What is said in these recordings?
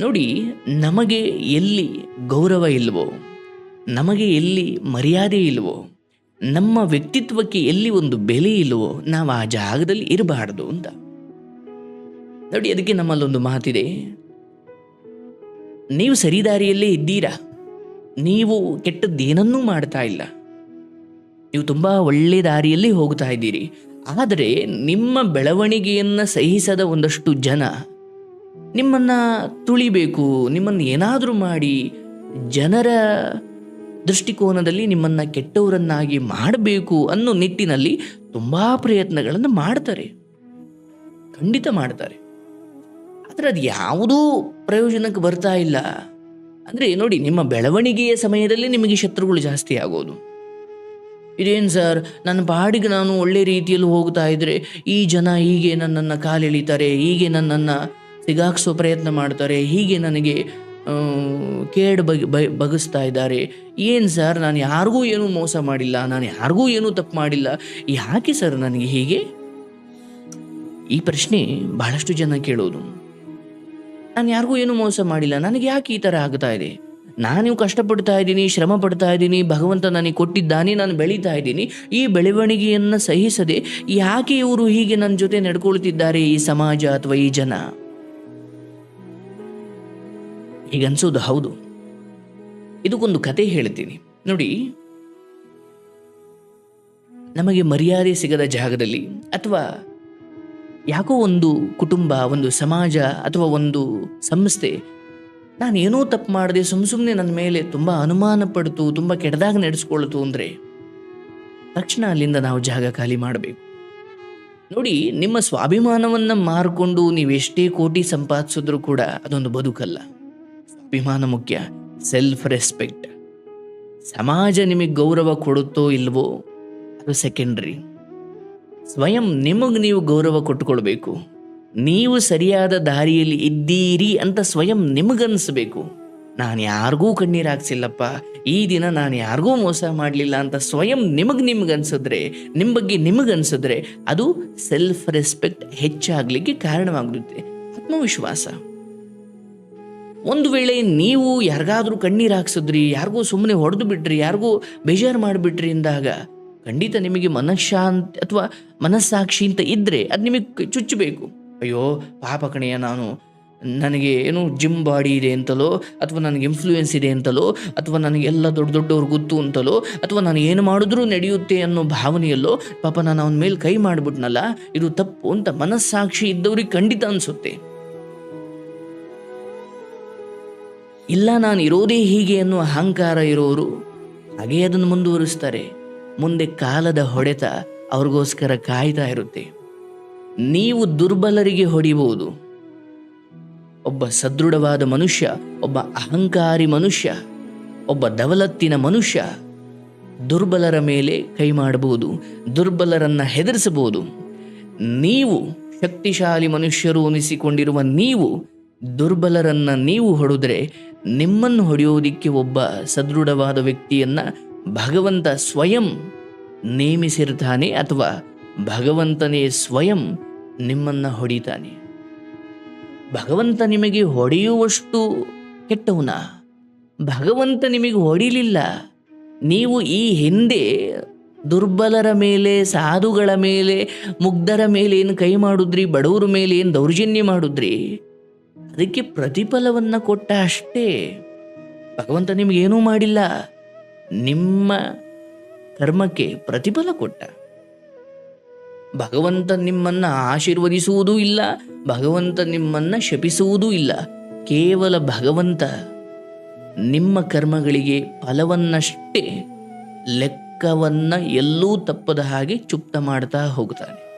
ನೋಡಿ, ನಮಗೆ ಎಲ್ಲಿ ಗೌರವ ಇಲ್ವೋ, ನಮಗೆ ಎಲ್ಲಿ ಮರ್ಯಾದೆ ಇಲ್ವೋ, ನಮ್ಮ ವ್ಯಕ್ತಿತ್ವಕ್ಕೆ ಎಲ್ಲಿ ಒಂದು ಬೆಲೆ ಇಲ್ವೋ, ನಾವು ಆ ಜಾಗದಲ್ಲಿ ಇರಬಾರ್ದು ಅಂತ. ನೋಡಿ, ಅದಕ್ಕೆ ನಮ್ಮಲ್ಲೊಂದು ಮಾತಿದೆ. ನೀವು ಸರಿದಾರಿಯಲ್ಲೇ ಇದ್ದೀರಾ? ನೀವು ಕೆಟ್ಟದ್ದೇನನ್ನೂ ಮಾಡ್ತಾ ಇಲ್ಲ. ನೀವು ತುಂಬ ಒಳ್ಳೆ ದಾರಿಯಲ್ಲಿ ಹೋಗ್ತಾ ಇದ್ದೀರಿ. ಆದರೆ ನಿಮ್ಮ ಬೆಳವಣಿಗೆಯನ್ನು ಸಹಿಸದ ಒಂದಷ್ಟು ಜನ ನಿಮ್ಮನ್ನ ತುಳಿಬೇಕು, ನಿಮ್ಮನ್ನು ಏನಾದರೂ ಮಾಡಿ ಜನರ ದೃಷ್ಟಿಕೋನದಲ್ಲಿ ನಿಮ್ಮನ್ನು ಕೆಟ್ಟವರನ್ನಾಗಿ ಮಾಡಬೇಕು ಅನ್ನೋ ನಿಟ್ಟಿನಲ್ಲಿ ತುಂಬ ಪ್ರಯತ್ನಗಳನ್ನು ಮಾಡ್ತಾರೆ. ಖಂಡಿತ ಮಾಡ್ತಾರೆ. ಆದರೆ ಅದು ಯಾವುದೂ ಪ್ರಯೋಜನಕ್ಕೆ ಬರ್ತಾ ಇಲ್ಲ. ಅಂದರೆ ನೋಡಿ, ನಿಮ್ಮ ಬೆಳವಣಿಗೆಯ ಸಮಯದಲ್ಲಿ ನಿಮಗೆ ಶತ್ರುಗಳು ಜಾಸ್ತಿ ಆಗೋದು. ಇದೇನು ಸರ್, ನನ್ನ ಪಾಡಿಗೆ ನಾನು ಒಳ್ಳೆ ರೀತಿಯಲ್ಲಿ ಹೋಗ್ತಾ ಇದ್ರೆ ಈ ಜನ ಹೀಗೆ ನನ್ನನ್ನು ಕಾಲೆಳಿತಾರೆ, ಹೀಗೆ ನನ್ನನ್ನು ಸಿಗಾಕ್ಸೋ ಪ್ರಯತ್ನ ಮಾಡ್ತಾರೆ. ಹೀಗೆ ನನಗೆ ಕೇಡ್ ಬಗೆ ಬಗೆಸ್ತಾ ಇದ್ದಾರೆ. ಏನು ಸರ್, ನಾನು ಯಾರಿಗೂ ಏನೂ ಮೋಸ ಮಾಡಿಲ್ಲ, ನಾನು ಯಾರಿಗೂ ಏನೂ ತಪ್ಪು ಮಾಡಿಲ್ಲ. ಯಾಕೆ ಸರ್ ನನಗೆ ಹೀಗೆ? ಈ ಪ್ರಶ್ನೆ ಬಹಳಷ್ಟು ಜನ ಕೇಳೋದು. ನಾನು ಯಾರಿಗೂ ಏನೂ ಮೋಸ ಮಾಡಿಲ್ಲ, ನನಗೆ ಯಾಕೆ ಈ ಥರ ಆಗ್ತಾ ಇದೆ? ನಾನು ಕಷ್ಟಪಡ್ತಾ ಇದ್ದೀನಿ, ಶ್ರಮ ಪಡ್ತಾ ಇದ್ದೀನಿ, ಭಗವಂತ ನನಗೆ ಕೊಟ್ಟಿದ್ದಾನೆ, ನಾನು ಬೆಳೀತಾ ಇದ್ದೀನಿ. ಈ ಬೆಳವಣಿಗೆಯನ್ನು ಸಹಿಸದೆ ಯಾಕೆ ಇವರು ಹೀಗೆ ನನ್ನ ಜೊತೆ ನಡ್ಕೊಳ್ತಿದ್ದಾರೆ ಈ ಸಮಾಜ ಅಥವಾ ಈ ಜನ? ಹೀಗನ್ಸೋದು ಹೌದು. ಇದಕ್ಕೊಂದು ಕತೆ ಹೇಳ್ತೀನಿ. ನೋಡಿ, ನಮಗೆ ಮರ್ಯಾದೆ ಸಿಗದ ಜಾಗದಲ್ಲಿ ಅಥವಾ ಯಾಕೋ ಒಂದು ಕುಟುಂಬ, ಒಂದು ಸಮಾಜ ಅಥವಾ ಒಂದು ಸಂಸ್ಥೆ ನಾನು ಏನೋ ತಪ್ಪು ಮಾಡದೆ ಸುಮ್ಮ ಸುಮ್ಮನೆ ನನ್ನ ಮೇಲೆ ತುಂಬ ಅನುಮಾನ ಪಡ್ತು, ತುಂಬ ಕೆಟ್ಟದಾಗ ನಡೆಸ್ಕೊಳ್ತು ಅಂದರೆ ತಕ್ಷಣ ಅಲ್ಲಿಂದ ನಾವು ಜಾಗ ಖಾಲಿ ಮಾಡಬೇಕು. ನೋಡಿ, ನಿಮ್ಮ ಸ್ವಾಭಿಮಾನವನ್ನು ಮಾರಿಕೊಂಡು ನೀವೆಷ್ಟೇ ಕೋಟಿ ಸಂಪಾದಿಸಿದ್ರೂ ಕೂಡ ಅದೊಂದು ಬದುಕಲ್ಲ. ಸ್ವಾಭಿಮಾನ ಮುಖ್ಯ. ಸೆಲ್ಫ್ ರೆಸ್ಪೆಕ್ಟ್ ಸಮಾಜ ನಿಮಗೆ ಗೌರವ ಕೊಡುತ್ತೋ ಇಲ್ವೋ, ಅದು ಸೆಕೆಂಡ್ರಿ ಸ್ವಯಂ ನಿಮಗೆ ನೀವು ಗೌರವ ಕೊಟ್ಟುಕೊಳ್ಬೇಕು. ನೀವು ಸರಿಯಾದ ದಾರಿಯಲ್ಲಿ ಇದ್ದೀರಿ ಅಂತ ಸ್ವಯಂ ನಿಮಗನ್ನಿಸ್ಬೇಕು ನಾನು ಯಾರಿಗೂ ಕಣ್ಣೀರು ಹಾಕ್ಸಿಲ್ಲಪ್ಪ. ಈ ದಿನ ನಾನು ಯಾರಿಗೂ ಮೋಸ ಮಾಡಲಿಲ್ಲ ಅಂತ ಸ್ವಯಂ ನಿಮಗೆ ನಿಮಗನ್ಸಿದ್ರೆ ನಿಮ್ಮ ಬಗ್ಗೆ ನಿಮಗನ್ಸಿದ್ರೆ ಅದು ಸೆಲ್ಫ್ ರೆಸ್ಪೆಕ್ಟ್ ಹೆಚ್ಚಾಗಲಿಕ್ಕೆ ಕಾರಣವಾಗುತ್ತೆ ಆತ್ಮವಿಶ್ವಾಸ. ಒಂದು ವೇಳೆ ನೀವು ಯಾರಿಗಾದ್ರೂ ಕಣ್ಣೀರು ಹಾಕ್ಸಿದ್ರಿ, ಯಾರಿಗೂ ಸುಮ್ಮನೆ ಹೊಡೆದು ಬಿಟ್ರಿ, ಯಾರಿಗೂ ಬೇಜಾರು ಮಾಡಿಬಿಟ್ರಿ ಅಂದಾಗ ಖಂಡಿತ ನಿಮಗೆ ಮನಃಶಾಂತಿ ಅಥವಾ ಮನಸ್ಸಾಕ್ಷಿ ಅಂತ ಇದ್ದರೆ ಅದು ನಿಮಗೆ ಚುಚ್ಚಬೇಕು. ಅಯ್ಯೋ, ಪಾಪ ಕಣೆಯ ನಾನು ನನಗೆ ಏನು ಜಿಮ್ ಬಾಡಿ ಇದೆ ಅಂತಲೋ, ಅಥವಾ ನನಗೆ ಇನ್ಫ್ಲೂಯೆನ್ಸ್ ಇದೆ ಅಂತಲೋ, ಅಥವಾ ನನಗೆಲ್ಲ ದೊಡ್ಡ ದೊಡ್ಡವ್ರು ಗೊತ್ತು ಅಂತಲೋ, ಅಥವಾ ನಾನು ಏನು ಮಾಡಿದ್ರೂ ನಡೆಯುತ್ತೆ ಅನ್ನೋ ಭಾವನೆಯಲ್ಲೋ, ಪಾಪ ನಾನು ಅವನ ಮೇಲೆ ಕೈ ಮಾಡಿಬಿಟ್ನಲ್ಲ, ಇದು ತಪ್ಪು ಅಂತ ಮನಸ್ಸಾಕ್ಷಿ ಇದ್ದವ್ರಿಗೆ ಖಂಡಿತ ಅನಿಸುತ್ತೆ. ಇಲ್ಲ, ನಾನು ಇರೋದೇ ಹೀಗೆ ಅನ್ನುವ ಅಹಂಕಾರ ಇರೋರು ಹಾಗೇ ಅದನ್ನು ಮುಂದುವರಿಸ್ತಾರೆ. ಮುಂದೆ ಕಾಲದ ಹೊಡೆತ ಅವ್ರಿಗೋಸ್ಕರ ಕಾಯ್ತಾ ಇರುತ್ತೆ. ನೀವು ದುರ್ಬಲರಿಗೆ ಹೊಡಿಬಹುದು ಒಬ್ಬ ಸದೃಢವಾದ ಮನುಷ್ಯ, ಒಬ್ಬ ಅಹಂಕಾರಿ ಮನುಷ್ಯ, ಒಬ್ಬ ದವಲತ್ತಿನ ಮನುಷ್ಯ ದುರ್ಬಲರ ಮೇಲೆ ಕೈ ಮಾಡಬಹುದು ದುರ್ಬಲರನ್ನ ಹೆದರಿಸಬಹುದು ನೀವು ಶಕ್ತಿಶಾಲಿ ಮನುಷ್ಯರು ಅನಿಸಿಕೊಂಡಿರುವ ನೀವು ದುರ್ಬಲರನ್ನ ನೀವು ಹೊಡೆದ್ರೆ ನಿಮ್ಮನ್ನು ಹೊಡೆಯೋದಿಕ್ಕೆ ಒಬ್ಬ ಸದೃಢವಾದ ವ್ಯಕ್ತಿಯನ್ನ ಭಗವಂತ ಸ್ವಯಂ ನೇಮಿಸಿರ್ತಾನೆ ಅಥವಾ ಭಗವಂತನೇ ಸ್ವಯಂ ನಿಮ್ಮನ್ನ ಹೊಡಿತಾನೆ. ಭಗವಂತ ನಿಮಗೆ ಹೊಡೆಯುವಷ್ಟು ಕೆಟ್ಟವನ? ಭಗವಂತ ನಿಮಗೆ ಹೊಡಿಲಿಲ್ಲ. ನೀವು ಈ ಹಿಂದೆ ದುರ್ಬಲರ ಮೇಲೆ, ಸಾಧುಗಳ ಮೇಲೆ, ಮುಗ್ಧರ ಮೇಲೆ ಏನು ಕೈ ಮಾಡಿದ್ರಿ, ಬಡವರ ಮೇಲೆ ಏನು ದೌರ್ಜನ್ಯ ಮಾಡಿದ್ರಿ? ಅದಕ್ಕೆ ಪ್ರತಿಫಲವನ್ನ ಕೊಟ್ಟ ಅಷ್ಟೇ. ಭಗವಂತ ನಿಮಗೇನೂ ಮಾಡಿಲ್ಲ. ನಿಮ್ಮ ಕರ್ಮಕ್ಕೆ ಪ್ರತಿಫಲ ಕೊಟ್ಟ. ಭಗವಂತ ನಿಮ್ಮನ್ನ ಆಶೀರ್ವದಿಸುವುದೂ ಇಲ್ಲ, ಭಗವಂತ ನಿಮ್ಮನ್ನ ಶಪಿಸುವುದೂ ಇಲ್ಲ. ಕೇವಲ ಭಗವಂತ ನಿಮ್ಮ ಕರ್ಮಗಳಿಗೆ ಫಲವನ್ನಷ್ಟೇ, ಲೆಕ್ಕವನ್ನ ಎಲ್ಲೂ ತಪ್ಪದ ಹಾಗೆ ಚುಪ್ತ ಮಾಡ್ತಾ ಹೋಗ್ತಾನೆ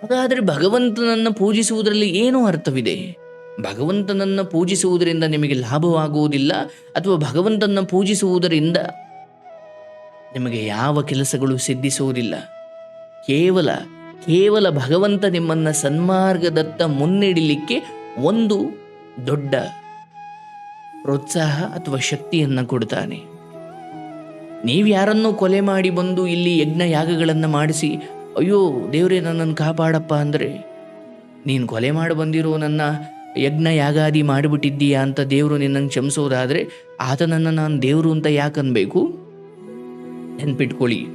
ಹಾಗಾದರೆ ಭಗವಂತನನ್ನ ಪೂಜಿಸುವುದರಲ್ಲಿ ಏನು ಅರ್ಥವಿದೆ? ಭಗವಂತನನ್ನ ಪೂಜಿಸುವುದರಿಂದ ನಿಮಗೆ ಲಾಭವಾಗುವುದಿಲ್ಲ ಅಥವಾ ಭಗವಂತನನ್ನು ಪೂಜಿಸುವುದರಿಂದ ನಿಮಗೆ ಯಾವ ಕೆಲಸಗಳು ಸಿದ್ಧಿಸುವುದಿಲ್ಲ. ಕೇವಲ ಕೇವಲ ಭಗವಂತ ನಿಮ್ಮನ್ನು ಸನ್ಮಾರ್ಗದತ್ತ ಮುನ್ನಿಡಲಿಕ್ಕೆ ಒಂದು ದೊಡ್ಡ ಪ್ರೋತ್ಸಾಹ ಅಥವಾ ಶಕ್ತಿಯನ್ನು ಕೊಡ್ತಾನೆ. ನೀವು ಯಾರನ್ನೂ ಕೊಲೆ ಮಾಡಿ ಬಂದು ಇಲ್ಲಿ ಯಜ್ಞ ಯಾಗಗಳನ್ನು ಮಾಡಿಸಿ, ಅಯ್ಯೋ ದೇವರೇ ನನ್ನನ್ನು ಕಾಪಾಡಪ್ಪ ಅಂದರೆ, ನೀನು ಕೊಲೆ ಮಾಡಿ ಬಂದಿರೋ ನನ್ನ ಯಜ್ಞ ಯಾಗಾದಿ ಮಾಡಿಬಿಟ್ಟಿದ್ದೀಯಾ ಅಂತ ದೇವರು ನಿನ್ನನ್ನು ಕ್ಷಮಿಸೋದಾದರೆ ಆತನನ್ನು ನಾನು ದೇವರು ಅಂತ ಯಾಕೆ ಅನ್ಬೇಕು ನೆನ್ಪಿಟ್ಕೊಳ್ಳಿ.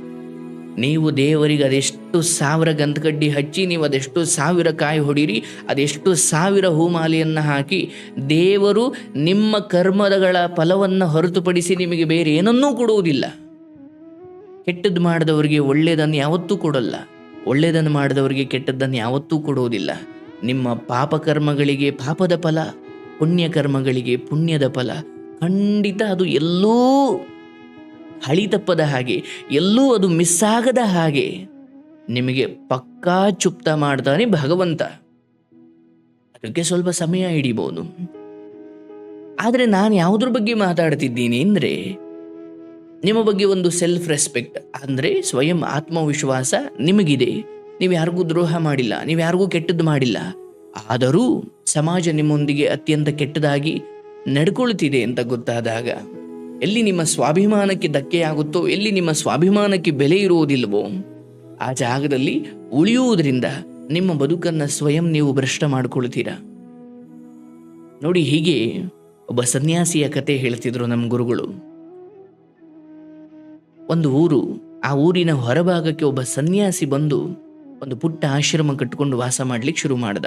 ನೀವು ದೇವರಿಗೆ ಅದೆಷ್ಟು ಸಾವಿರ ಗಂಧಕಡ್ಡಿ ಹಚ್ಚಿ, ನೀವು ಅದೆಷ್ಟು ಸಾವಿರ ಕಾಯಿ ಹೊಡೀರಿ, ಅದೆಷ್ಟು ಸಾವಿರ ಹೂಮಾಲೆಯನ್ನು ಹಾಕಿ, ದೇವರು ನಿಮ್ಮ ಕರ್ಮದಗಳ ಫಲವನ್ನು ಹೊರತುಪಡಿಸಿ ನಿಮಗೆ ಬೇರೆ ಏನನ್ನೂ ಕೊಡುವುದಿಲ್ಲ. ಕೆಟ್ಟದ್ದು ಮಾಡಿದವರಿಗೆ ಒಳ್ಳೆಯದನ್ನು ಯಾವತ್ತೂ ಕೊಡಲ್ಲ. ಒಳ್ಳೆಯದನ್ನು ಮಾಡಿದವರಿಗೆ ಕೆಟ್ಟದ್ದನ್ನು ಯಾವತ್ತೂ ಕೊಡುವುದಿಲ್ಲ. ನಿಮ್ಮ ಪಾಪಕರ್ಮಗಳಿಗೆ ಪಾಪದ ಫಲ ಪುಣ್ಯಕರ್ಮಗಳಿಗೆ ಪುಣ್ಯದ ಫಲ, ಖಂಡಿತ ಅದು ಎಲ್ಲೂ ಹಳಿ ತಪ್ಪದ ಹಾಗೆ, ಎಲ್ಲೂ ಅದು ಮಿಸ್ ಆಗದ ಹಾಗೆ ನಿಮಗೆ ಪಕ್ಕಾ ಚುಪ್ತ ಮಾಡ್ತಾನೆ ಭಗವಂತ. ಅದಕ್ಕೆ ಸ್ವಲ್ಪ ಸಮಯ ಹಿಡಿಬೋದು. ಆದರೆ ನಾನು ಯಾವುದ್ರ ಬಗ್ಗೆ ಮಾತಾಡ್ತಿದ್ದೀನಿ ಅಂದರೆ, ನಿಮ್ಮ ಬಗ್ಗೆ ಒಂದು ಸೆಲ್ಫ್ ರೆಸ್ಪೆಕ್ಟ್ ಅಂದರೆ ಸ್ವಯಂ ಆತ್ಮವಿಶ್ವಾಸ ನಿಮಗಿದೆ. ನೀವು ಯಾರಿಗೂ ದ್ರೋಹ ಮಾಡಿಲ್ಲ, ನೀವು ಯಾರಿಗೂ ಕೆಟ್ಟದ್ದು ಮಾಡಿಲ್ಲ. ಆದರೂ ಸಮಾಜ ನಿಮ್ಮೊಂದಿಗೆ ಅತ್ಯಂತ ಕೆಟ್ಟದಾಗಿ ನಡ್ಕೊಳ್ತಿದೆ ಅಂತ ಗೊತ್ತಾದಾಗ, ಎಲ್ಲಿ ನಿಮ್ಮ ಸ್ವಾಭಿಮಾನಕ್ಕೆ ಧಕ್ಕೆಯಾಗುತ್ತೋ, ಎಲ್ಲಿ ನಿಮ್ಮ ಸ್ವಾಭಿಮಾನಕ್ಕೆ ಬೆಲೆ ಇರುವುದಿಲ್ಲವೋ, ಆ ಜಾಗದಲ್ಲಿ ಉಳಿಯುವುದರಿಂದ ನಿಮ್ಮ ಬದುಕನ್ನು ಸ್ವಯಂ ನೀವು ಭ್ರಷ್ಟ ಮಾಡಿಕೊಳ್ತೀರಾ? ನೋಡಿ, ಹೀಗೆ ಒಬ್ಬ ಸನ್ಯಾಸಿಯ ಕತೆ ಹೇಳ್ತಿದ್ರು ನಮ್ಮ ಗುರುಗಳು. ಒಂದು ಊರು, ಆ ಊರಿನ ಹೊರಭಾಗಕ್ಕೆ ಒಬ್ಬ ಸನ್ಯಾಸಿ ಬಂದು ಒಂದು ಪುಟ್ಟ ಆಶ್ರಮ ಕಟ್ಟಿಕೊಂಡು ವಾಸ ಮಾಡ್ಲಿಕ್ಕೆ ಶುರು ಮಾಡ್ದ.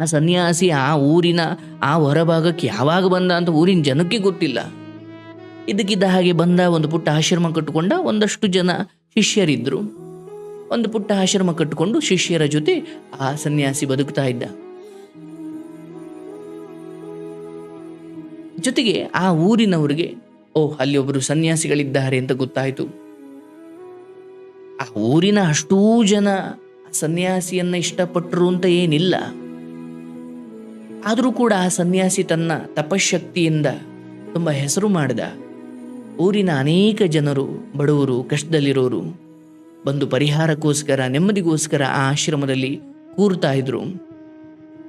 ಆ ಸನ್ಯಾಸಿ ಆ ಊರಿನ, ಆ ಹೊರಭಾಗಕ್ಕೆ ಯಾವಾಗ ಬಂದ ಅಂತ ಊರಿನ ಜನಕ್ಕೆ ಗೊತ್ತಿಲ್ಲ. ಇದಕ್ಕಿದ್ದ ಹಾಗೆ ಬಂದ ಒಂದು ಪುಟ್ಟ ಆಶ್ರಮ ಕಟ್ಟಿಕೊಂಡ ಒಂದಷ್ಟು ಜನ ಶಿಷ್ಯರಿದ್ದರು ಒಂದು ಪುಟ್ಟ ಆಶ್ರಮ ಕಟ್ಟಿಕೊಂಡು ಶಿಷ್ಯರ ಜೊತೆ ಆ ಸನ್ಯಾಸಿ ಬದುಕ್ತಾ ಇದ್ದ. ಜೊತೆಗೆ ಆ ಊರಿನವರಿಗೆ ಓ ಅಲ್ಲಿ ಒಬ್ಬರು ಸನ್ಯಾಸಿಗಳಿದ್ದಾರೆ ಅಂತ ಗೊತ್ತಾಯಿತು. ಊರಿನ ಅಷ್ಟೂ ಜನ ಸನ್ಯಾಸಿಯನ್ನ ಇಷ್ಟಪಟ್ಟರು ಅಂತ ಏನಿಲ್ಲ. ಆದರೂ ಕೂಡ ಆ ಸನ್ಯಾಸಿ ತನ್ನ ತಪಶಕ್ತಿಯಿಂದ ತುಂಬ ಹೆಸರು ಮಾಡಿದ. ಊರಿನ ಅನೇಕ ಜನರು, ಬಡವರು, ಕಷ್ಟದಲ್ಲಿರೋರು ಬಂದು ಪರಿಹಾರಕ್ಕೋಸ್ಕರ, ನೆಮ್ಮದಿಗೋಸ್ಕರ ಆ ಆಶ್ರಮದಲ್ಲಿ ಕೂರ್ತಾ ಇದ್ರು.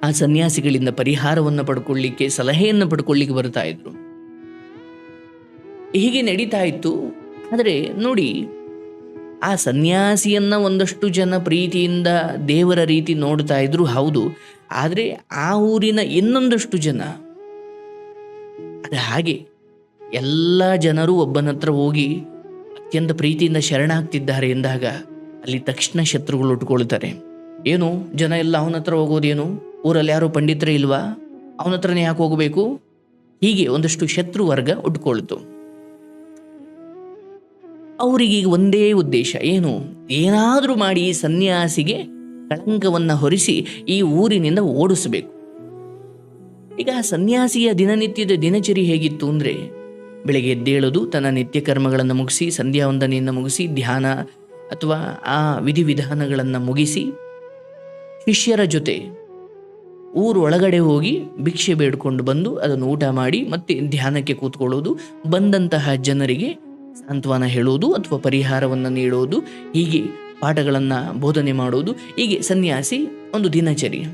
ಆ ಸನ್ಯಾಸಿಗಳಿಂದ ಪರಿಹಾರವನ್ನು ಪಡ್ಕೊಳ್ಳಿಕ್ಕೆ, ಸಲಹೆಯನ್ನು ಪಡ್ಕೊಳ್ಳಿಕ್ಕೆ ಬರ್ತಾ ಇದ್ರು. ಹೀಗೆ ನಡೀತಾ ಇತ್ತು. ಆದರೆ ನೋಡಿ ಆ ಸನ್ಯಾಸಿಯನ್ನು ಒಂದಷ್ಟು ಜನ ಪ್ರೀತಿಯಿಂದ ದೇವರ ರೀತಿ ನೋಡ್ತಾ ಇದ್ರು, ಹೌದು. ಆದರೆ ಆ ಊರಿನ ಇನ್ನೊಂದಷ್ಟು ಜನ, ಅದು ಹಾಗೆ ಎಲ್ಲ ಜನರು ಒಬ್ಬನತ್ರ ಹೋಗಿ ಅತ್ಯಂತ ಪ್ರೀತಿಯಿಂದ ಶರಣಾಗ್ತಿದ್ದಾರೆ ಎಂದಾಗ ಅಲ್ಲಿ ತಕ್ಷಣ ಶತ್ರುಗಳು ಉಟ್ಕೊಳ್ತಾರೆ. ಏನು, ಜನ ಎಲ್ಲ ಅವನ ಹತ್ರ ಹೋಗೋದೇನು? ಊರಲ್ಲಿ ಯಾರು ಪಂಡಿತರೇ ಇಲ್ವಾ? ಅವನ ಹತ್ರನೇ ಯಾಕೆ ಹೋಗಬೇಕು? ಹೀಗೆ ಒಂದಷ್ಟು ಶತ್ರು ವರ್ಗ ಉಟ್ಕೊಳ್ತು. ಅವರಿಗೆ ಒಂದೇ ಉದ್ದೇಶ, ಏನು? ಏನಾದರೂ ಮಾಡಿ ಸನ್ಯಾಸಿಗೆ ಕಳಂಕವನ್ನು ಹೊರಿಸಿ ಈ ಊರಿನಿಂದ ಓಡಿಸಬೇಕು. ಈಗ ಸನ್ಯಾಸಿಯ ದಿನನಿತ್ಯದ ದಿನಚರಿ ಹೇಗಿತ್ತು ಅಂದರೆ, ಬೆಳಗ್ಗೆ ಎದ್ದೇಳೋದು, ತನ್ನ ನಿತ್ಯ ಕರ್ಮಗಳನ್ನು ಮುಗಿಸಿ, ಸಂಧ್ಯಾ ವಂದನೆಯನ್ನು ಮುಗಿಸಿ, ಧ್ಯಾನ ಅಥವಾ ಆ ವಿಧಿವಿಧಾನಗಳನ್ನು ಮುಗಿಸಿ, ಶಿಷ್ಯರ ಜೊತೆ ಊರು ಒಳಗಡೆ ಹೋಗಿ ಭಿಕ್ಷೆ ಬೇಡ್ಕೊಂಡು ಬಂದು ಅದನ್ನು ಊಟ ಮಾಡಿ ಮತ್ತೆ ಧ್ಯಾನಕ್ಕೆ ಕೂತ್ಕೊಳ್ಳೋದು, ಬಂದಂತಹ ಜನರಿಗೆ ಸಾಂತ್ವನ ಹೇಳುವುದು ಅಥವಾ ಪರಿಹಾರವನ್ನು ನೀಡೋದು ಹೀಗೆ ಪಾಠಗಳನ್ನು ಬೋಧನೆ ಮಾಡೋದು ಹೀಗೆ ಸನ್ಯಾಸಿ ಒಂದು ದಿನಚರಿ.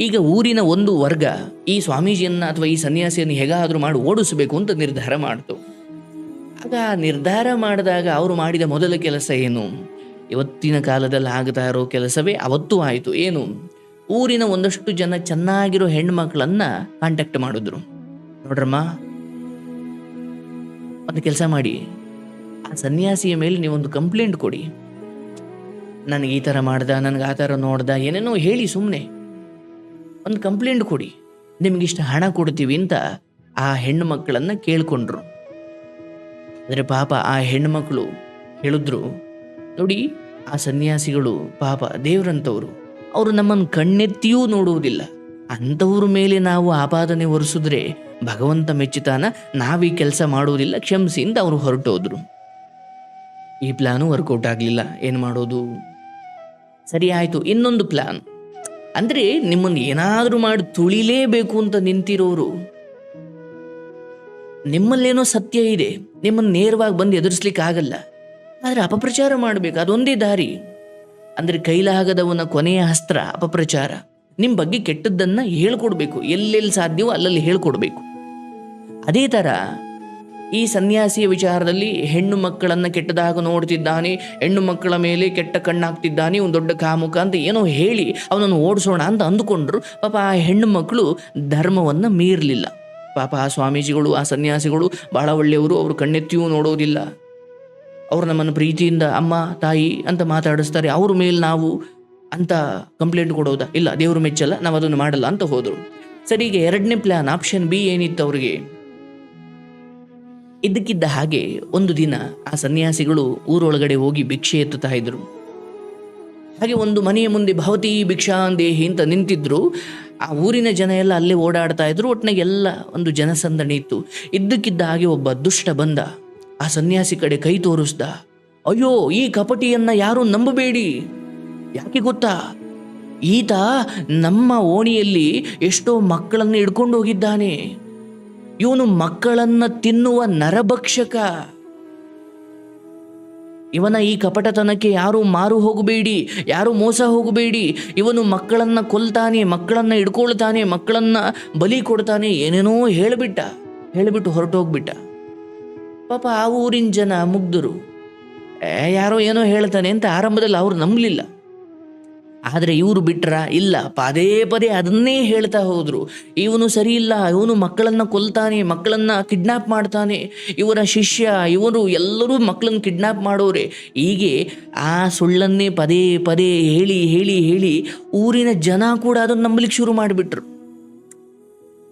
ಈಗ ಊರಿನ ಒಂದು ವರ್ಗ ಈ ಸ್ವಾಮೀಜಿಯನ್ನು ಅಥವಾ ಈ ಸನ್ಯಾಸಿಯನ್ನು ಹೇಗಾದರೂ ಮಾಡಿ ಓಡಿಸಬೇಕು ಅಂತ ನಿರ್ಧಾರ ಮಾಡ್ತು. ಆಗ ನಿರ್ಧಾರ ಮಾಡಿದಾಗ ಅವರು ಮಾಡಿದ ಮೊದಲ ಕೆಲಸ ಏನು? ಇವತ್ತಿನ ಕಾಲದಲ್ಲಿ ಆಗ್ತಾ ಇರೋ ಕೆಲಸವೇ ಅವತ್ತು ಆಯಿತು. ಏನು? ಊರಿನ ಒಂದಷ್ಟು ಜನ ಚೆನ್ನಾಗಿರೋ ಹೆಣ್ಮಕ್ಳನ್ನು ಕಾಂಟ್ಯಾಕ್ಟ್ ಮಾಡಿದ್ರು. ನೋಡ್ರಮ್ಮ ಒಂದು ಕೆಲಸ ಮಾಡಿ, ಆ ಸನ್ಯಾಸಿಯ ಮೇಲೆ ನೀವೊಂದು ಕಂಪ್ಲೇಂಟ್ ಕೊಡಿ. ನನಗೆ ಈ ಥರ ಮಾಡ್ದ, ನನಗೆ ಆ ಥರ ನೋಡ್ದ, ಏನೇನೋ ಹೇಳಿ ಸುಮ್ಮನೆ ಒಂದು ಕಂಪ್ಲೇಂಟ್ ಕೊಡಿ. ನಿಮಗಿಷ್ಟು ಹಣ ಕೊಡ್ತೀವಿ ಅಂತ ಆ ಹೆಣ್ಣು ಮಕ್ಕಳನ್ನು ಕೇಳಿಕೊಂಡ್ರು. ಅಂದರೆ ಪಾಪ ಆ ಹೆಣ್ಮಕ್ಳು ಹೇಳಿದ್ರು, ನೋಡಿ, ಆ ಸನ್ಯಾಸಿಗಳು ಪಾಪ ದೇವರಂತವರು. ಅವರು ನಮ್ಮನ್ನು ಕಣ್ಣೆತ್ತಿಯೂ ನೋಡುವುದಿಲ್ಲ. ಅಂಥವ್ರ ಮೇಲೆ ನಾವು ಆಪಾದನೆ ಹೊರಿಸಿದ್ರೆ ಭಗವಂತ ಮೆಚ್ಚುತ್ತಾನ ನಾವೀ ಕೆಲಸ ಮಾಡುವುದಿಲ್ಲ ಕ್ಷಮಿಸಿಯಿಂದ ಅಂತ ಅವರು ಹೊರಟೋದ್ರು. ಈ ಪ್ಲಾನು ವರ್ಕೌಟ್ ಆಗಲಿಲ್ಲ, ಏನು ಮಾಡೋದು? ಸರಿ ಆಯಿತು, ಇನ್ನೊಂದು ಪ್ಲಾನ್ ಅಂದರೆ ನಿಮ್ಮನ್ನು ಏನಾದರೂ ಮಾಡಿ ತುಳಿಲೇಬೇಕು ಅಂತ ನಿಂತಿರೋರು. ನಿಮ್ಮಲ್ಲೇನೋ ಸತ್ಯ ಇದೆ, ನಿಮ್ಮನ್ನು ನೇರವಾಗಿ ಬಂದು ಎದುರಿಸ್ಲಿಕ್ಕೆ ಆಗಲ್ಲ. ಆದರೆ ಅಪಪ್ರಚಾರ ಮಾಡಬೇಕು, ಅದೊಂದೇ ದಾರಿ. ಅಂದರೆ ಕೈಲಾಗದವನ ಕೊನೆಯ ಅಸ್ತ್ರ ಅಪಪ್ರಚಾರ. ನಿಮ್ಮ ಬಗ್ಗೆ ಕೆಟ್ಟದ್ದನ್ನು ಹೇಳ್ಕೊಡ್ಬೇಕು. ಎಲ್ಲೆಲ್ಲಿ ಸಾಧ್ಯವೋ ಅಲ್ಲಲ್ಲಿ ಹೇಳ್ಕೊಡ್ಬೇಕು. ಅದೇ ಥರ ಈ ಸನ್ಯಾಸಿಯ ವಿಚಾರದಲ್ಲಿ ಹೆಣ್ಣು ಮಕ್ಕಳನ್ನು ಕೆಟ್ಟದಾಗ ನೋಡ್ತಿದ್ದಾನೆ, ಹೆಣ್ಣು ಮಕ್ಕಳ ಮೇಲೆ ಕೆಟ್ಟ ಕಣ್ಣಾಗ್ತಿದ್ದಾನೆ, ಒಂದು ದೊಡ್ಡ ಕಾಮುಕ ಅಂತ ಏನೋ ಹೇಳಿ ಅವನನ್ನು ಓಡಿಸೋಣ ಅಂತ ಅಂದುಕೊಂಡ್ರು, ಪಾಪ ಆ ಹೆಣ್ಣು ಮಕ್ಕಳು ಧರ್ಮವನ್ನು ಮೀರಲಿಲ್ಲ. ಪಾಪ ಆ ಸ್ವಾಮೀಜಿಗಳು, ಆ ಸನ್ಯಾಸಿಗಳು ಬಹಳ ಒಳ್ಳೆಯವರು, ಅವರು ಕಣ್ಣೆತ್ತಿಯೂ ನೋಡೋದಿಲ್ಲ. ಅವರು ನಮ್ಮನ್ನು ಪ್ರೀತಿಯಿಂದ, ಅಮ್ಮ, ತಾಯಿ ಅಂತ ಮಾತಾಡಿಸ್ತಾರೆ. ಅವ್ರ ಮೇಲೆ ನಾವು ಅಂತ ಕಂಪ್ಲೇಂಟ್ ಕೊಡೋದಾ ಇಲ್ಲ, ದೇವರು ಮೆಚ್ಚಲ್ಲ, ನಾವು ಅದನ್ನು ಮಾಡಲ್ಲ ಅಂತ ಹೋದರು. ಸರಿ, ಈಗ ಎರಡನೇ ಪ್ಲಾನ್ ಆಪ್ಷನ್ ಬಿ ಏನಿತ್ತು ಅವರಿಗೆ? ಇದ್ದಕ್ಕಿದ್ದ ಹಾಗೆ ಒಂದು ದಿನ ಆ ಸನ್ಯಾಸಿಗಳು ಊರೊಳಗಡೆ ಹೋಗಿ ಭಿಕ್ಷೆ ಎತ್ತುತ್ತಾ ಇದ್ರು. ಹಾಗೆ ಒಂದು ಮನೆಯ ಮುಂದೆ ಭವತಿ ಭಿಕ್ಷಾಂದೇಹಿ ಅಂತ ನಿಂತಿದ್ರು. ಆ ಊರಿನ ಜನ ಎಲ್ಲ ಅಲ್ಲೇ ಓಡಾಡ್ತಾ ಇದ್ರು. ಒಟ್ಟಿನಾಗೆ ಎಲ್ಲ ಒಂದು ಜನಸಂದಣಿ ಇತ್ತು. ಇದ್ದಕ್ಕಿದ್ದ ಹಾಗೆ ಒಬ್ಬ ದುಷ್ಟ ಬಂದ. ಆ ಸನ್ಯಾಸಿ ಕಡೆ ಕೈ ತೋರಿಸ್ದ. ಅಯ್ಯೋ, ಈ ಕಪಟಿಯನ್ನ ಯಾರು ನಂಬಬೇಡಿ. ಯಾಕೆ ಗೊತ್ತಾ? ಈತ ನಮ್ಮ ಓಣಿಯಲ್ಲಿ ಎಷ್ಟೋ ಮಕ್ಕಳನ್ನು ಹಿಡ್ಕೊಂಡು ಹೋಗಿದ್ದಾನೆ. ಇವನು ಮಕ್ಕಳನ್ನ ತಿನ್ನುವ ನರಭಕ್ಷಕ. ಇವನ ಈ ಕಪಟತನಕ್ಕೆ ಯಾರು ಮಾರು ಹೋಗಬೇಡಿ, ಯಾರು ಮೋಸ ಹೋಗಬೇಡಿ. ಇವನು ಮಕ್ಕಳನ್ನ ಕೊಲ್ತಾನೆ, ಮಕ್ಕಳನ್ನ ಹಿಡ್ಕೊಳ್ತಾನೆ, ಮಕ್ಕಳನ್ನ ಬಲಿ ಕೊಡ್ತಾನೆ, ಏನೇನೋ ಹೇಳಿಬಿಟ್ಟ. ಹೇಳಿಬಿಟ್ಟು ಹೊರಟೋಗ್ಬಿಟ್ಟ. ಪಾಪ ಆ ಊರಿನ ಜನ ಮುಗ್ಧರು. ಯಾರೋ ಏನೋ ಹೇಳ್ತಾನೆ ಅಂತ ಆರಂಭದಲ್ಲಿ ಅವ್ರು ನಂಬಲಿಲ್ಲ. ಆದರೆ ಇವರು ಬಿಟ್ರ ಇಲ್ಲ. ಪದೇ ಪದೇ ಅದನ್ನೇ ಹೇಳ್ತಾ ಹೋದರು. ಇವನು ಸರಿ ಇಲ್ಲ, ಇವನು ಮಕ್ಕಳನ್ನು ಕೊಲ್ತಾನೆ, ಮಕ್ಕಳನ್ನು ಕಿಡ್ನಾಪ್ ಮಾಡ್ತಾನೆ. ಇವರ ಶಿಷ್ಯ, ಇವರು ಎಲ್ಲರೂ ಮಕ್ಕಳನ್ನ ಕಿಡ್ನಾಪ್ ಮಾಡೋರೆ. ಹೀಗೆ ಆ ಸುಳ್ಳನ್ನೇ ಪದೇ ಪದೇ ಹೇಳಿ ಹೇಳಿ ಹೇಳಿ ಊರಿನ ಜನ ಕೂಡ ಅದನ್ನು ನಂಬಲಿಕ್ಕೆ ಶುರು ಮಾಡಿಬಿಟ್ರು.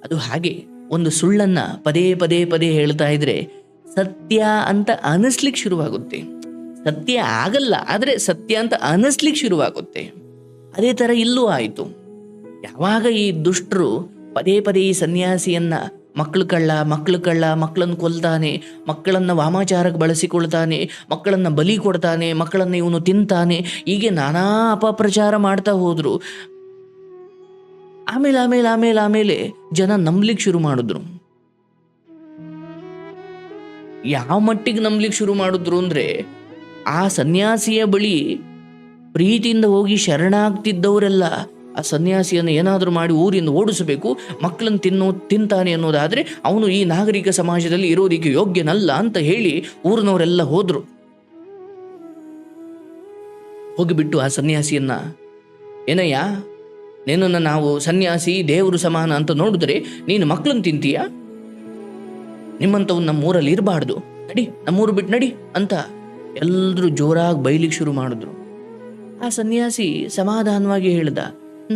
ಅದು ಹಾಗೆ ಒಂದು ಸುಳ್ಳನ್ನು ಪದೇ ಪದೇ ಪದೇ ಹೇಳ್ತಾ ಇದ್ರೆ ಸತ್ಯ ಅಂತ ಅನಿಸ್ಲಿಕ್ಕೆ ಶುರುವಾಗುತ್ತೆ. ಸತ್ಯ ಆಗಲ್ಲ, ಆದರೆ ಸತ್ಯ ಅಂತ ಅನಿಸ್ಲಿಕ್ಕೆ ಶುರುವಾಗುತ್ತೆ. ಅದೇ ಥರ ಇಲ್ಲೂ ಆಯಿತು. ಯಾವಾಗ ಈ ದುಷ್ಟರು ಪದೇ ಪದೇ ಈ ಸನ್ಯಾಸಿಯನ್ನ ಮಕ್ಕಳು ಕಳ್ಳ ಮಕ್ಕಳು ಕಳ್ಳ ಮಕ್ಕಳನ್ನು ಕೊಲ್ತಾನೆ ಮಕ್ಕಳನ್ನು ವಾಮಾಚಾರಕ್ಕೆ ಬಳಸಿಕೊಳ್ತಾನೆ ಮಕ್ಕಳನ್ನು ಬಲಿ ಕೊಡ್ತಾನೆ ಮಕ್ಕಳನ್ನು ಇವನು ತಿಂತಾನೆ, ಹೀಗೆ ನಾನಾ ಅಪಪ್ರಚಾರ ಮಾಡ್ತಾ ಹೋದರು. ಆಮೇಲೆ ಆಮೇಲೆ ಆಮೇಲೆ ಆಮೇಲೆ ಜನ ನಂಬ್ಲಿಕ್ಕೆ ಶುರು ಮಾಡಿದ್ರು. ಯಾವ ಮಟ್ಟಿಗೆ ನಂಬ್ಲಿಕ್ಕೆ ಶುರು ಮಾಡಿದ್ರು ಅಂದ್ರೆ ಆ ಸನ್ಯಾಸಿಯ ಬಳಿ ಪ್ರೀತಿಯಿಂದ ಹೋಗಿ ಶರಣಾಗ್ತಿದ್ದವರೆಲ್ಲ ಆ ಸನ್ಯಾಸಿಯನ್ನು ಏನಾದರೂ ಮಾಡಿ ಊರಿಂದ ಓಡಿಸಬೇಕು, ಮಕ್ಕಳನ್ನು ತಿನ್ನೋ ತಿಂತಾನೆ ಅನ್ನೋದಾದರೆ ಅವನು ಈ ನಾಗರಿಕ ಸಮಾಜದಲ್ಲಿ ಇರೋದಕ್ಕೆ ಯೋಗ್ಯನಲ್ಲ ಅಂತ ಹೇಳಿ ಊರಿನವರೆಲ್ಲ ಹೋದರು. ಹೋಗಿಬಿಟ್ಟು ಆ ಸನ್ಯಾಸಿಯನ್ನ, ಏನಯ್ಯ, ನಿನ್ನನ್ನು ನಾವು ಸನ್ಯಾಸಿ, ದೇವರು ಸಮಾನ ಅಂತ ನೋಡಿದ್ರೆ ನೀನು ಮಕ್ಕಳನ್ನು ತಿಂತೀಯಾ? ನಿಮ್ಮಂಥವ್ ನಮ್ಮೂರಲ್ಲಿ ಇರಬಾರ್ದು. ನಡಿ, ನಮ್ಮೂರು ಬಿಟ್ಟು ನಡಿ ಅಂತ ಎಲ್ಲರೂ ಜೋರಾಗಿ ಬೈಲಿಕ್ಕೆ ಶುರು ಮಾಡಿದ್ರು. ಆ ಸನ್ಯಾಸಿ ಸಮಾಧಾನವಾಗಿ ಹೇಳ್ದ,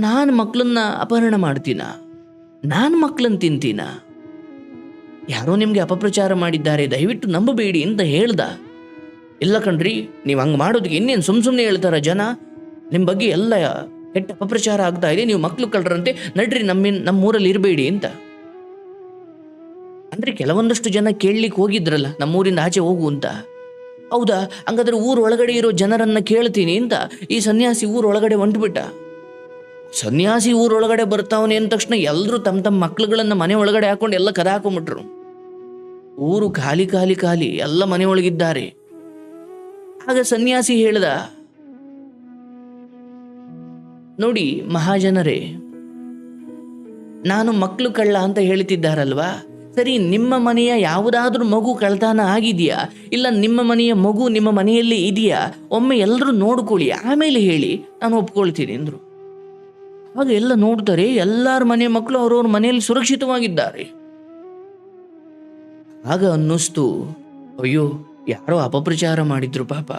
ನಾನು ಮಕ್ಕಳನ್ನ ಅಪಹರಣ ಮಾಡ್ತೀನ? ನಾನು ಮಕ್ಕಳನ್ನ ತಿಂತೀನ? ಯಾರೋ ನಿಮಗೆ ಅಪಪ್ರಚಾರ ಮಾಡಿದ್ದಾರೆ, ದಯವಿಟ್ಟು ನಂಬಬೇಡಿ ಅಂತ ಹೇಳ್ದ. ಇಲ್ಲ ಕಣ್ರಿ, ನೀವು ಹಂಗೆ ಮಾಡೋದಕ್ಕೆ ಇನ್ನೇನು ಸುಮ್ ಸುಮ್ಮನೆ ಹೇಳ್ತಾರ ಜನ? ನಿಮ್ಮ ಬಗ್ಗೆ ಎಲ್ಲ ಕೆಟ್ಟ ಅಪಪ್ರಚಾರ ಆಗ್ತಾ ಇದೆ, ನೀವು ಮಕ್ಕಳು ಕಳ್ರಂತೆ ನಡ್ರಿ ನಮ್ಮ ನಮ್ಮೂರಲ್ಲಿ ಇರಬೇಡಿ ಅಂತ. ಅಂದ್ರೆ ಕೆಲವೊಂದಷ್ಟು ಜನ ಕೇಳಲಿಕ್ಕೆ ಹೋಗಿದ್ರಲ್ಲ, ನಮ್ಮೂರಿಂದ ಆಚೆ ಹೋಗು ಅಂತ. ಹೌದಾ? ಹಂಗಾದ್ರೆ ಊರೊಳಗಡೆ ಇರೋ ಜನರನ್ನ ಕೇಳ್ತೀನಿ ಅಂತ. ಈ ಸನ್ಯಾಸಿ ಊರೊಳಗಡೆ ಹೊಂಟ್ಬಿಟ್ಟ. ಸನ್ಯಾಸಿ ಊರೊಳಗಡೆ ಬರ್ತಾವನೆ ಅಂದ ತಕ್ಷಣ ಎಲ್ಲರೂ ತಮ್ಮ ತಮ್ಮ ಮಕ್ಳುಗಳನ್ನು ಮನೆ ಒಳಗಡೆ ಹಾಕೊಂಡು ಎಲ್ಲ ಕದ ಹಾಕೊಂಡ್ಬಿಟ್ರು. ಊರು ಖಾಲಿ ಖಾಲಿ ಖಾಲಿ, ಎಲ್ಲ ಮನೆ ಒಳಗಿದ್ದಾರೆ. ಆಗ ಸನ್ಯಾಸಿ ಹೇಳ್ದ, ನೋಡಿ ಮಹಾಜನರೇ, ನಾನು ಮಕ್ಕಳು ಕಳ್ಳ ಅಂತ ಹೇಳ್ತಿದ್ದಾರಲ್ವಾ? ಸರಿ, ನಿಮ್ಮ ಮನೆಯ ಯಾವುದಾದ್ರೂ ಮಗು ಕಳ್ತನ ಆಗಿದೆಯಾ? ಇಲ್ಲ, ನಿಮ್ಮ ಮನೆಯ ಮಗು ನಿಮ್ಮ ಮನೆಯಲ್ಲಿ ಇದೆಯಾ? ಒಮ್ಮೆ ಎಲ್ಲರೂ ನೋಡ್ಕೊಳ್ಳಿ, ಆಮೇಲೆ ಹೇಳಿ. ನಾನು ಒಪ್ಕೊಳ್ತೀನಿ, ಅಂದ್ರು. ಆಗ ಎಲ್ಲ ನೋಡ್ತಾರೆ, ಎಲ್ಲರ ಮನೆ ಮಕ್ಕಳು ಅವ್ರವ್ರ ಮನೆಯಲ್ಲಿ ಸುರಕ್ಷಿತವಾಗಿದ್ದಾರೆ. ಆಗ ಅನ್ನಿಸ್ತು, ಅಯ್ಯೋ, ಯಾರೋ ಅಪಪ್ರಚಾರ ಮಾಡಿದ್ರು ಪಾಪ.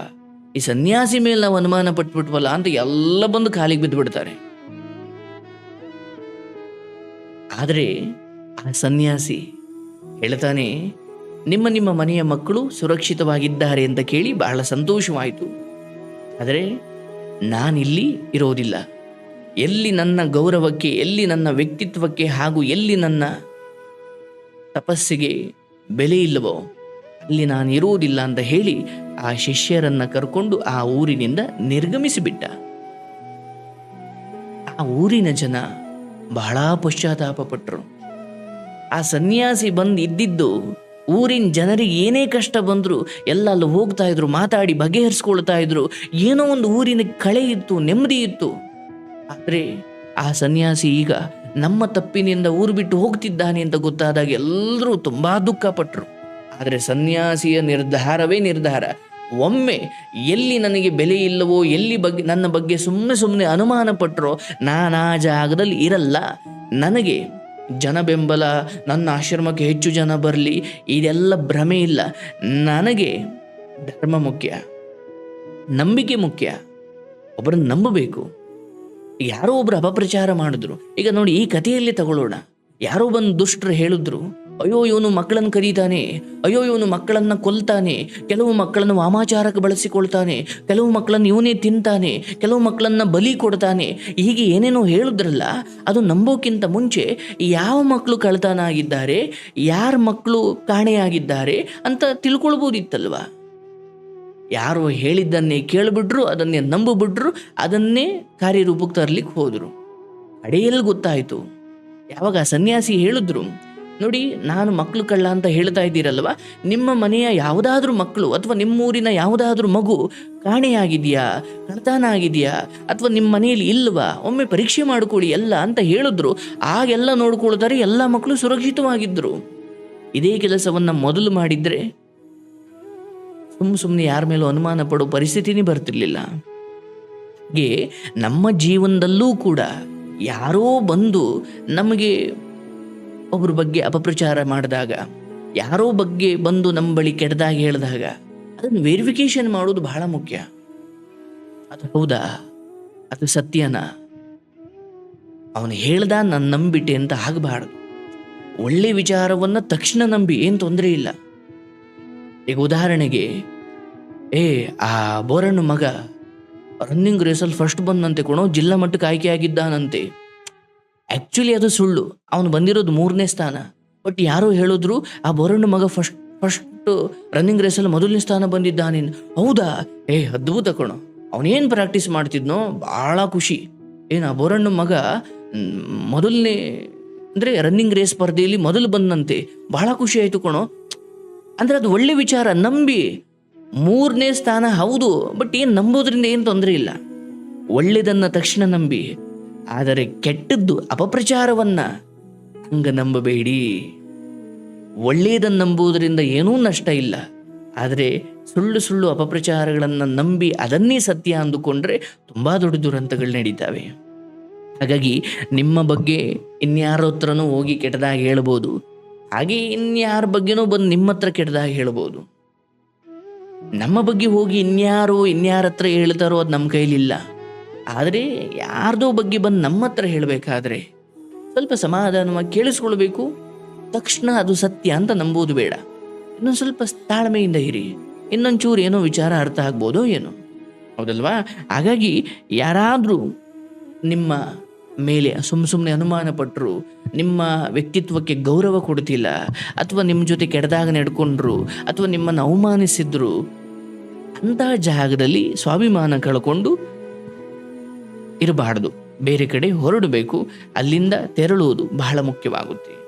ಈ ಸನ್ಯಾಸಿ ಮೇಲೆ ನಾವು ಅನುಮಾನ ಪಟ್ಬಿಟ್ವಲ್ಲ ಅಂತ ಎಲ್ಲ ಬಂದು ಕಾಲಿಗೆ ಬಿದ್ದು ಬಿಡ್ತಾರೆ ಆದರೆ, ಆ ಸನ್ಯಾಸಿ ಹೇಳ್ತಾನೆ, ನಿಮ್ಮ ನಿಮ್ಮ ಮನೆಯ ಮಕ್ಕಳು ಸುರಕ್ಷಿತವಾಗಿದ್ದಾರೆ ಅಂತ ಕೇಳಿ ಬಹಳ ಸಂತೋಷವಾಯಿತು. ಆದರೆ ನಾನಿಲ್ಲಿ ಇರೋದಿಲ್ಲ. ಎಲ್ಲಿ ನನ್ನ ಗೌರವಕ್ಕೆ, ಎಲ್ಲಿ ನನ್ನ ವ್ಯಕ್ತಿತ್ವಕ್ಕೆ ಹಾಗೂ ಎಲ್ಲಿ ನನ್ನ ತಪಸ್ಸಿಗೆ ಬೆಲೆ ಇಲ್ಲವೋ, ಅಲ್ಲಿ ನಾನು ಇರುವುದಿಲ್ಲ ಅಂತ ಹೇಳಿ ಆ ಶಿಷ್ಯರನ್ನು ಕರ್ಕೊಂಡು ಆ ಊರಿನಿಂದ ನಿರ್ಗಮಿಸಿಬಿಟ್ಟ. ಆ ಊರಿನ ಜನ ಬಹಳ ಪಶ್ಚಾತ್ತಾಪ ಪಟ್ಟರು ಆ ಸನ್ಯಾಸಿ ಬಂದು ಇದ್ದಿದ್ದು ಊರಿನ ಜನರಿಗೆ ಏನೇ ಕಷ್ಟ ಬಂದರೂ ಎಲ್ಲ ಅಲ್ಲಿ ಹೋಗ್ತಾ ಇದ್ರು, ಮಾತಾಡಿ ಬಗೆಹರಿಸ್ಕೊಳ್ತಾ ಇದ್ರು, ಏನೋ ಒಂದು ಊರಿನ ಕಳೆ ಇತ್ತು, ನೆಮ್ಮದಿ ಇತ್ತು. ಆದರೆ ಆ ಸನ್ಯಾಸಿ ಈಗ ನಮ್ಮ ತಪ್ಪಿನಿಂದ ಊರು ಬಿಟ್ಟು ಹೋಗ್ತಿದ್ದಾನೆ ಅಂತ ಗೊತ್ತಾದಾಗ ಎಲ್ಲರೂ ತುಂಬ ದುಃಖ ಪಟ್ರು. ಆದರೆ ಸನ್ಯಾಸಿಯ ನಿರ್ಧಾರವೇ ನಿರ್ಧಾರ. ಒಮ್ಮೆ ಎಲ್ಲಿ ನನಗೆ ಬೆಲೆ ಇಲ್ಲವೋ, ಎಲ್ಲಿ ಬಗ್ಗೆ, ನನ್ನ ಬಗ್ಗೆ ಸುಮ್ಮನೆ ಸುಮ್ಮನೆ ಅನುಮಾನ ಪಟ್ಟರೋ ನಾನಾ ಜಾಗದಲ್ಲಿ ಇರಲ್ಲ. ನನಗೆ ಜನ ಬೆಂಬಲ ನನ್ನ ಆಶ್ರಮಕ್ಕೆ ಹೆಚ್ಚು ಜನ ಬರಲಿ, ಇದೆಲ್ಲ ಭ್ರಮೆ ಇಲ್ಲ. ನನಗೆ ಧರ್ಮ ಮುಖ್ಯ, ನಂಬಿಕೆ ಮುಖ್ಯ, ಒಬ್ಬರನ್ನು ನಂಬಬೇಕು. ಯಾರೋ ಒಬ್ರು ಅಪಪ್ರಚಾರ ಮಾಡಿದ್ರು. ಈಗ ನೋಡಿ, ಈ ಕಥೆಯಲ್ಲಿ ತಗೊಳ್ಳೋಣ. ಯಾರೋ ಬಂದು ದುಷ್ಟರು ಹೇಳಿದ್ರು ಅಯ್ಯೋ, ಇವನು ಮಕ್ಕಳನ್ನು ಕರೀತಾನೆ. ಅಯ್ಯೋ, ಇವನು ಮಕ್ಕಳನ್ನು ಕೊಲ್ತಾನೆ. ಕೆಲವು ಮಕ್ಕಳನ್ನು ವಾಮಾಚಾರಕ್ಕೆ ಬಳಸಿಕೊಳ್ತಾನೆ. ಕೆಲವು ಮಕ್ಕಳನ್ನು ಇವನೇ ತಿಂತಾನೆ. ಕೆಲವು ಮಕ್ಕಳನ್ನು ಬಲಿ ಕೊಡ್ತಾನೆ. ಹೀಗೆ ಏನೇನೋ ಹೇಳಿದ್ರಲ್ಲ, ಅದು ನಂಬೋಕ್ಕಿಂತ ಮುಂಚೆ ಯಾವ ಮಕ್ಕಳು ಕಳ್ತಾನ ಆಗಿದ್ದಾರೆ ಯಾರ ಮಕ್ಕಳು ಕಾಣೆಯಾಗಿದ್ದಾರೆ ಅಂತ ತಿಳ್ಕೊಳ್ಬೋದಿತ್ತಲ್ವ? ಯಾರು ಹೇಳಿದ್ದನ್ನೇ ಕೇಳಿಬಿಟ್ರು, ಅದನ್ನೇ ನಂಬಿಬಿಟ್ರು, ಅದನ್ನೇ ಕಾರ್ಯರೂಪಕ್ಕೆ ತರ್ಲಿಕ್ಕೆ ಹೋದರು. ಅಡೆಯಲ್ಲಿ ಗೊತ್ತಾಯಿತು. ಯಾವಾಗ ಸನ್ಯಾಸಿ ಹೇಳಿದ್ರು ನೋಡಿ, ನಾನು ಮಕ್ಕಳು ಕಳ್ಳ ಅಂತ ಹೇಳ್ತಾ ಇದ್ದೀರಲ್ವ? ನಿಮ್ಮ ಮನೆಯ ಯಾವುದಾದ್ರೂ ಮಕ್ಕಳು ಅಥವಾ ನಿಮ್ಮೂರಿನ ಯಾವುದಾದ್ರೂ ಮಗು ಕಾಣೆಯಾಗಿದೆಯಾ? ಕಳತಾನ ಆಗಿದೆಯಾ ಅಥವಾ ನಿಮ್ಮ ಮನೆಯಲ್ಲಿ ಇಲ್ವಾ? ಒಮ್ಮೆ ಪರೀಕ್ಷೆ ಮಾಡಿಕೊಳ್ಳಿ ಎಲ್ಲ ಅಂತ ಹೇಳಿದ್ರು. ಆಗೆಲ್ಲ ನೋಡ್ಕೊಳ್ತಾರೆ ಎಲ್ಲ ಮಕ್ಕಳು ಸುರಕ್ಷಿತವಾಗಿದ್ದರು ಇದೇ ಕೆಲಸವನ್ನು ಮೊದಲು ಮಾಡಿದರೆ ಸುಮ್ಮ ಸುಮ್ಮನೆ ಯಾರ ಮೇಲೂ ಅನುಮಾನ ಪಡೋ ಪರಿಸ್ಥಿತಿನೇ ಬರ್ತಿರ್ಲಿಲ್ಲ. ನಮ್ಮ ಜೀವನದಲ್ಲೂ ಕೂಡ ಯಾರೋ ಬಂದು ನಮಗೆ ಒಬ್ಬರ ಬಗ್ಗೆ ಅಪಪ್ರಚಾರ ಮಾಡಿದಾಗ, ಯಾರೋ ಬಗ್ಗೆ ಬಂದು ನಮ್ಮ ಬಳಿ ಕೆಟ್ಟದಾಗಿ ಹೇಳಿದಾಗ, ಅದನ್ನು ವೆರಿಫಿಕೇಶನ್ ಮಾಡೋದು ಬಹಳ ಮುಖ್ಯ. ಅದು ಹೌದಾ? ಅದು ಸತ್ಯನಾ? ಅವನು ಹೇಳ್ದ ನಾನು ನಂಬಿಟ್ಟೆ ಅಂತ ಆಗಬಾರ್ದು. ಒಳ್ಳೆ ವಿಚಾರವನ್ನ ತಕ್ಷಣ ನಂಬಿ, ಏನು ತೊಂದರೆ ಇಲ್ಲ. ಈಗ ಉದಾಹರಣೆಗೆ, ಏ, ಆ ಬೋರಣ್ಣ ಮಗ ರನ್ನಿಂಗ್ ರೇಸಲ್ಲಿ ಫಸ್ಟ್ ಬಂದಂತೆ ಕೊಣೋ, ಜಿಲ್ಲಾ ಮಟ್ಟಕ್ಕೆ ಆಯ್ಕೆ ಆಗಿದ್ದಾನಂತೆ. ಆ್ಯಕ್ಚುಲಿ ಅದು ಸುಳ್ಳು. ಅವನು ಬಂದಿರೋದು ಮೂರನೇ ಸ್ಥಾನ. ಬಟ್ ಯಾರೋ ಹೇಳಿದ್ರು, ಆ ಬೋರಣ್ಣ ಮಗ ಫಸ್ಟ್ ಫಸ್ಟ್ ರನ್ನಿಂಗ್ ರೇಸಲ್ಲಿ ಮೊದಲನೇ ಸ್ಥಾನ ಬಂದಿದ್ದಾನೆ. ಹೌದಾ? ಏ, ಅದ್ಭುತ ಕಣೋ. ಅವನೇನು ಪ್ರಾಕ್ಟೀಸ್ ಮಾಡ್ತಿದ್ನೋ? ಭಾಳ ಖುಷಿ. ಏನು, ಆ ಬೋರಣ್ಣ ಮಗ ಮೊದಲನೇ, ಅಂದರೆ ರನ್ನಿಂಗ್ ರೇಸ್ ಸ್ಪರ್ಧೆಯಲ್ಲಿ ಮೊದಲು ಬಂದಂತೆ. ಬಹಳ ಖುಷಿ ಆಯಿತು ಕಣೋ. ಅಂದರೆ ಅದು ಒಳ್ಳೆ ವಿಚಾರ, ನಂಬಿ. ಮೂರನೇ ಸ್ಥಾನ ಹೌದು ಬಟ್ ಏನು ನಂಬೋದ್ರಿಂದ ಏನು ತೊಂದರೆ ಇಲ್ಲ. ಒಳ್ಳೆಯದನ್ನು ತಕ್ಷಣ ನಂಬಿ. ಆದರೆ ಕೆಟ್ಟದ್ದು ಅಪಪ್ರಚಾರವನ್ನ ಹಂಗೆ ನಂಬಬೇಡಿ. ಒಳ್ಳೆಯದನ್ನು ನಂಬುವುದರಿಂದ ಏನೂ ನಷ್ಟ ಇಲ್ಲ. ಆದರೆ ಸುಳ್ಳು ಸುಳ್ಳು ಅಪಪ್ರಚಾರಗಳನ್ನು ನಂಬಿ ಅದನ್ನೇ ಸತ್ಯ ಅಂದುಕೊಂಡ್ರೆ ತುಂಬ ದೊಡ್ಡ ದುರಂತಗಳು ನಡೀತಾವೆ. ಹಾಗಾಗಿ ನಿಮ್ಮ ಬಗ್ಗೆ ಇನ್ಯಾರ ಹತ್ರನೂ ಹೋಗಿ ಕೆಟ್ಟದಾಗಿ ಹೇಳ್ಬೋದು. ಹಾಗೆ ಇನ್ಯಾರ ಬಗ್ಗೆನೂ ಬಂದು ನಿಮ್ಮ ಹತ್ರ ಕೆಟ್ಟದಾಗಿ ಹೇಳ್ಬೋದು. ನಮ್ಮ ಬಗ್ಗೆ ಹೋಗಿ ಇನ್ಯಾರು ಇನ್ಯಾರ ಹತ್ರ ಹೇಳ್ತಾರೋ ಅದು ನಮ್ಮ ಕೈಲಿಲ್ಲ. ಆದರೆ ಯಾರ್ದೋ ಬಗ್ಗೆ ಬಂದು ನಮ್ಮ ಹತ್ರ ಹೇಳಬೇಕಾದ್ರೆ ಸ್ವಲ್ಪ ಸಮಾಧಾನವಾಗಿ ಕೇಳಿಸ್ಕೊಳ್ಬೇಕು. ತಕ್ಷಣ ಅದು ಸತ್ಯ ಅಂತ ನಂಬೋದು ಬೇಡ. ಇನ್ನೊಂದು ಸ್ವಲ್ಪ ತಾಳ್ಮೆಯಿಂದ ಇರಿ. ಇನ್ನೊಂಚೂರು ಏನೋ ವಿಚಾರ ಅರ್ಥ ಆಗ್ಬೋದೋ ಏನೋ. ಹೌದಲ್ವಾ? ಹಾಗಾಗಿ ಯಾರಾದರೂ ನಿಮ್ಮ ಮೇಲೆ ಸುಮ್ಮ ಸುಮ್ಮನೆ ಅನುಮಾನ ಪಟ್ಟರು ನಿಮ್ಮ ವ್ಯಕ್ತಿತ್ವಕ್ಕೆ ಗೌರವ ಕೊಡ್ತಿಲ್ಲ, ಅಥವಾ ನಿಮ್ಮ ಜೊತೆ ಕೆಡದಾಗ ನಡ್ಕೊಂಡ್ರು, ಅಥವಾ ನಿಮ್ಮನ್ನು ಅವಮಾನಿಸಿದ್ರು, ಅಂತಹ ಜಾಗದಲ್ಲಿ ಸ್ವಾಭಿಮಾನ ಕಳ್ಕೊಂಡು ಇರಬಾರ್ದು. ಬೇರೆ ಕಡೆ ಹೊರಡಬೇಕು ಅಲ್ಲಿಂದ ತೆರಳುವುದು ಬಹಳ ಮುಖ್ಯವಾಗುತ್ತೆ.